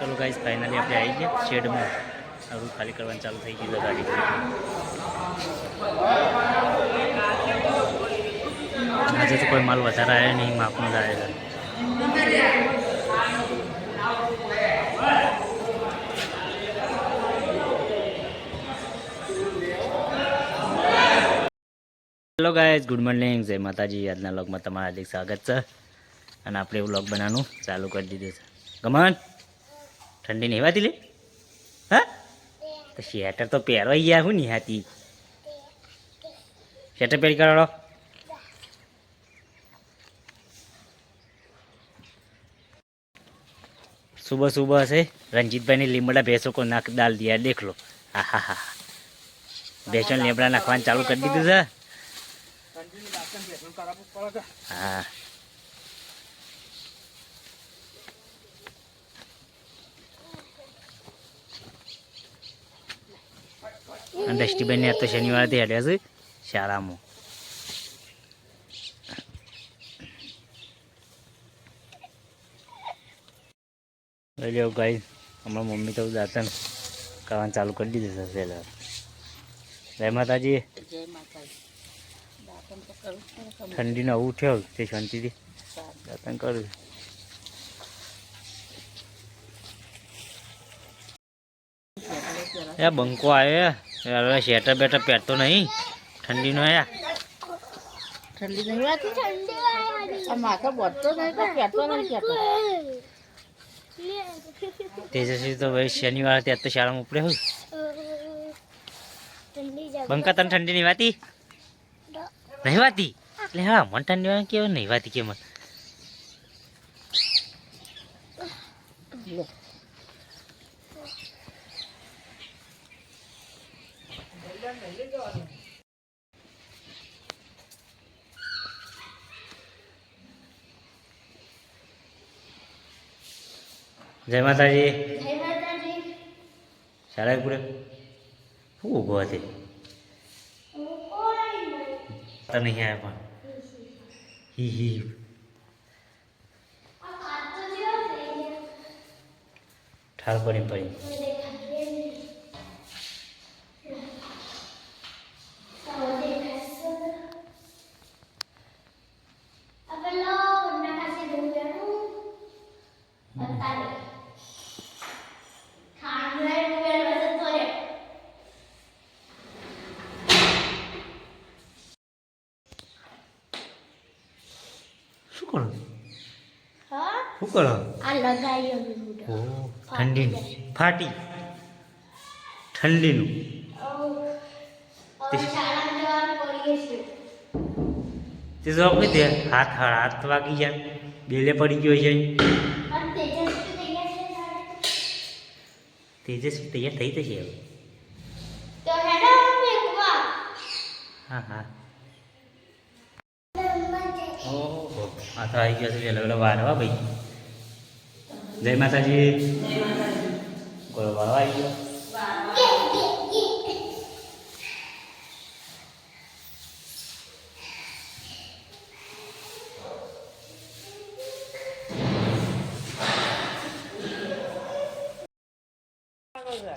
ચલો guys finally આપણે આવી ગયા શેડમાં. હવે ખાલી કરવાનું ચાલુ થઈ ગયું ગાડી. આજે તો કોઈ માલ વધારે આવ્યો નહીં, માપનો જ આવેલા હેલો ગાઈઝ ગુડ મોર્નિંગ જય માતાજી. આજના વ્લોગમાં તમારા હાર્દિક સ્વાગત છે. અને આપણે વ્લોગ બનાવવાનું ચાલુ કરી દીધું છે. ગમન ઠંડી નહીં વાતી લે હા? તો સ્વેટર તો પહેરવા ગયા હું નિહાતી. સ્વેટર પહેરી કરાડો સુબહ સુબહ હશે. રણજીતભાઈની લીમડા ભેંસો કો નાખ દાલ દિયા, દેખ લો. હા હા હા ભેંસો લીમડા નાખવાનું ચાલુ કરી દીધું છે. હા. અને દ્રષ્ટિબેન ને તો શનિવારથી હેડ્યા છે શાળામાં. લ્યો ગાઈ હમણાં મમ્મી તો દાંતણ કરવાનું ચાલુ કરી દીધું છે પહેલાં. જય માતાજી. ઠંડીનો આવું ઉઠ્યો તે શાંતિથી. સારું. કરું. એ બંકો આવ્યો હવે શેટર બેટર પહેરતો નહીં. ઠંડીનો આયા ઠંડી નહીં વાતી આ માથા bodતો નહીં તો પહેરતો નહીં કહેતો તેજસ્વી તો ભાઈ શનિવાર ત્યાં તો શાળામાં ઉપડે હોય. બંકા તને ઠંડી નહીં વાતી? નહીં વાતી? એટલે હા મને ઠંડી વાળા કેવું નહીં વાતી કે મને? જય માતાજી. શાળા પૂરે? શું ઊભો હતી? તો નહીં આવ્યા પણ. હી હી. ઠાર પડી પડી. શું કરો શું કરો ઓ ઠંડીનું. ફાટી. ઠંડીનું. તે જવાબ આપણે તે હાથ હાથ વાગી જાય બેલે પડી ગયો છે. તેજસ્વી તૈયાર થઈ જશે હવે. હા હા. ઓહો તો આવી ગયા છે વહેલો વહેલો વારવા ભાઈ. જય માતાજી. ગોળ વાળવા આવી ગયો.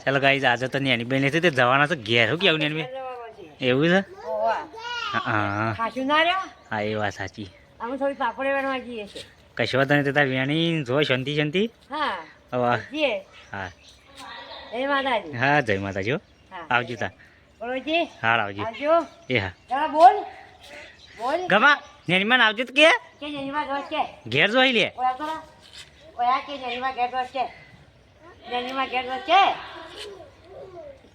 ચાલો ગાઈ આજે તો નેની બેન હતી તે જવાના તો ઘેર હું કેવું નેની બેન? એવું છે? હા એ વાત સાચી. અમે થોડી પાપડે વેણવા જઈએ છે કશો વાંધો નહીં થતા વેણી જો શાંતિ શાંતિ? હા. વાહ જઈએ. હા. જય માતાજી. હા જય માતાજી હો. હા. આવજો તા બોલોજી હા આવજો. આવજો. એ હા. બોલ. બોલ. ગમા નેનીમાં આવજો તો કે. કે જનીમાં દોસ્ત કે ઘેર જોઈ લે. ઓયા તો ઓયા કે જનીમાં ઘેર દોસ્ત કે જનીમાં ઘેર દોસ્ત કે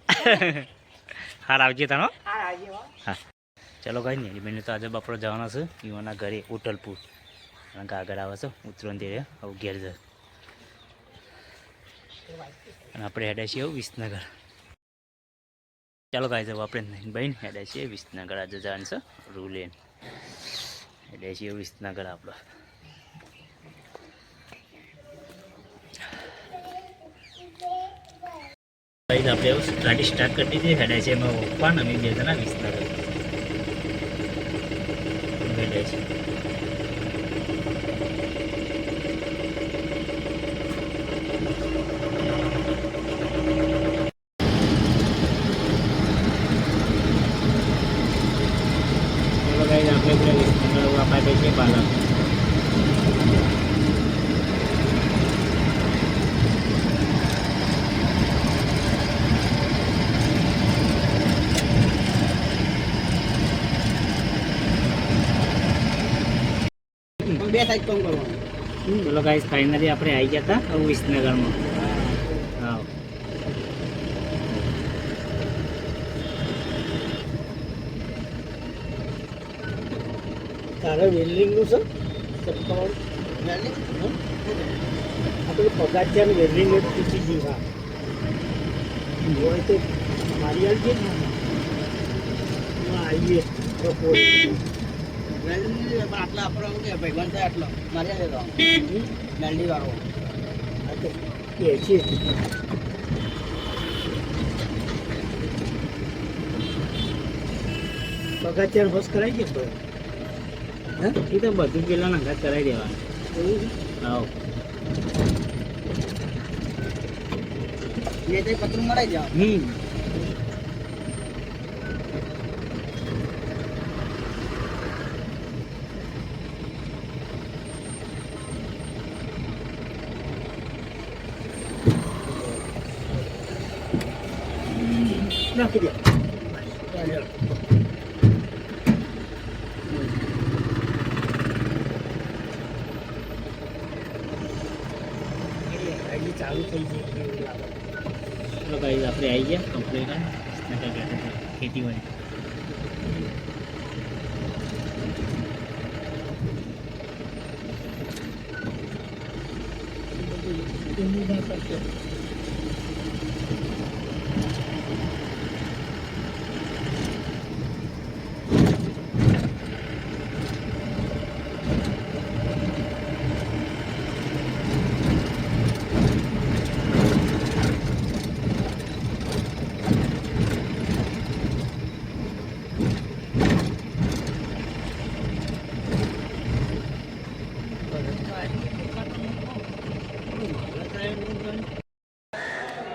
હા આવજો તાનો હા. આવજો. હો. ચલો કઈ નહીં બેન તો આજે બપોર જવાના છે યુવાના ઘરે ઉટલપુર. કારણ કે આગળ આવે છે ઉતરણ તે આવું ઘેર અને આપણે હેડે છીએ વિસનગર. ચાલો કાંઈ જવું આપણે બહેન હેડે છીએ વિસનગર, આજે જવાનું છે રૂલેન. હેડે છીએ વિસનગર આપણો. આપણે ગાડી સ્ટાર્ટ કરી દીધી, હેડ્યા છે એમાં પપ્પા અમે બે જણા વિસનગર. গেছে આપણે આપણે વાપા દે છે બાળક સાઈડ કામ કરવાનું? ચલો ગાઈસ ફાઇનલી આપણે આવી ગયા હતા વિસનગરમાં. હા. તારે વેલ્ડિંગનું છે? ચપ્પાવાળું આપણે પગાર વેલ્ડિંગ પૂછી ગયું હા. હોય તો મારી આવી ગઈ ને આવીએ. આટલા આપણો કે ભગવાન થાય આટલો મારી દેતો મેલડી વાળો કે છે. પગાર બસ તો એ તો બધું પેલા નંગા કરાવી દેવા આવો એ તો પતરું મરાઈ જાવ હમ નાખી દે ગાડી ચાલુ થઈ ગઈ એટલે એવું લાગે ચલો ગાઈસ આપણે આવી ગયા કમ્પ્લીટ ખેતીવાડી એનું ના કરશે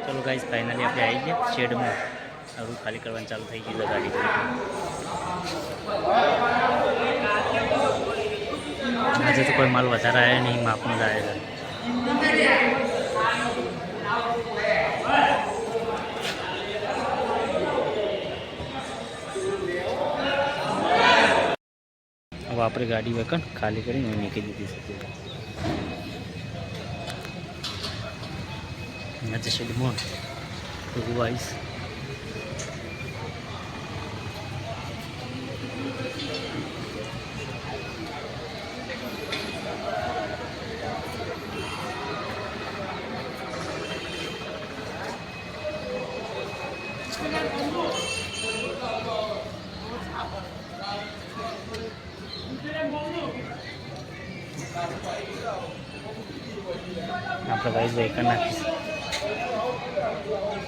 ચલો ગાઈસ ફાઇનલી આપણે આવી ગયા શેડમાં હવે ખાલી કરવાનું ચાલુ થઈ ગયું છે ગાડી આજે તો કોઈ માલ વધારે આવ્યો નહીં માપનો જ આવ્યો છે હવે આપણે ગાડી વેકન ખાલી કરીને મૂકી દીધી છે આજે શેડમાં વાઇસ આપણે વાઇસ વેકન નાખીશું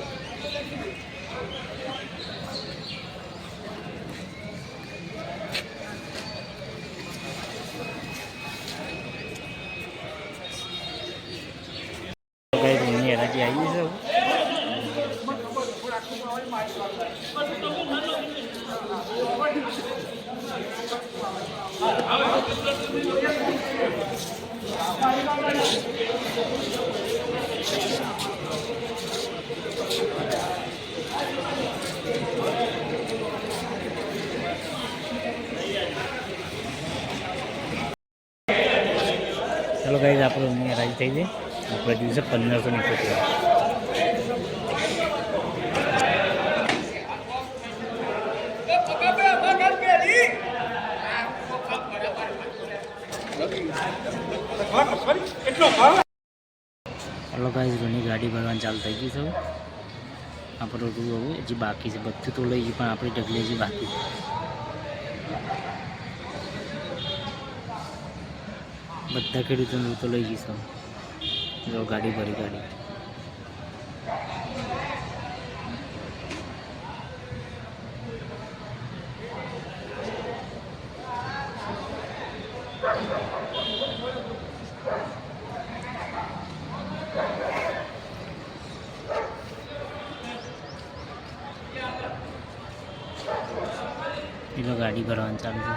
તો કઈ રૂમની એનાથી આવી છે ચલો કઈ આપણું અહીંયા એનાથી થઈ જાય આપણે દિવસે પંદરસો નીકળી હલો ગાઈઝ ઘણી ગાડી ભરવાની ચાલુ થઈ ગઈ છે. આપણું રૂ હવે હજી બાકી છે. બધું તો લઈ પણ આપણી ઢગલી હજી બાકી. બધા ખેડૂતોનું તો લઈ જઈશ જો ગાડી ભરી, ગાડી. એ તો ગાડી ભરવાનું ચાલુ છે.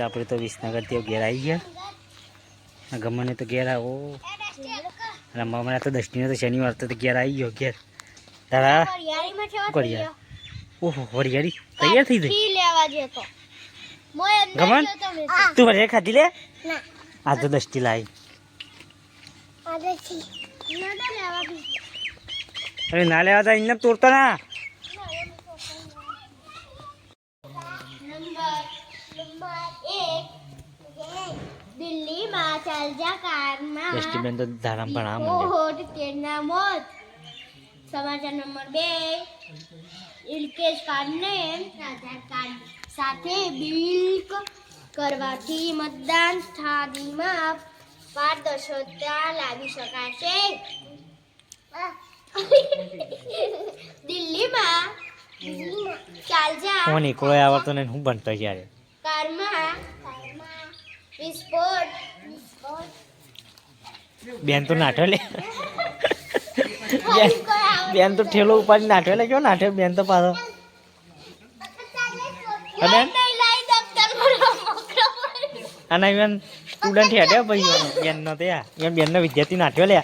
આપણે તો વિસનગર વિસનગરથી ઘેર આવી ગયા. ગમને તો ઘેર આવો. રમવા મને તો દસમીનો તો શનિવાર તો ઘેર આવી ગયો ઘેર. તારા? વરિયાળીમાં કેવા કરી ઓહો વરિયાળી તૈયાર થઈ ગઈ? ગમન? તો મેં તું વરિયાળી ખાધી લે? આ તો દસ્તી લાવી અરે ના લેવા તા એને તોડતા ના. નંબર નંબર એક. દિલ્હીમાં ચાલજા કારમાં દસટીબેન તો ધારામ તેના મોત. સમાચાર નંબર બે. ઇલકેશ કાર્ડને આધાર કાર્ડ સાથે બિલ્ક કરવાથી મતદાન સ્થાનીમાં પારદર્શકતા લાવી શકાશે. દિલ્હીમાં ચાલજા કોની? કોઈ આવડતો નહીં હું બનતો યાર કારમાં વિસ્ફોટ. બેન તો નાઠો લે. બેન બેન તો ઠેલો ઉપાડી નાઠો લે. કયો નાઠ્યો બેન તો પાછો. મોકલો અને બેન સ્ટુડન્ટ હેડ્યો ભાઈ બેન નો તે બેન બેન નો વિદ્યાર્થી નાઠ્યો લે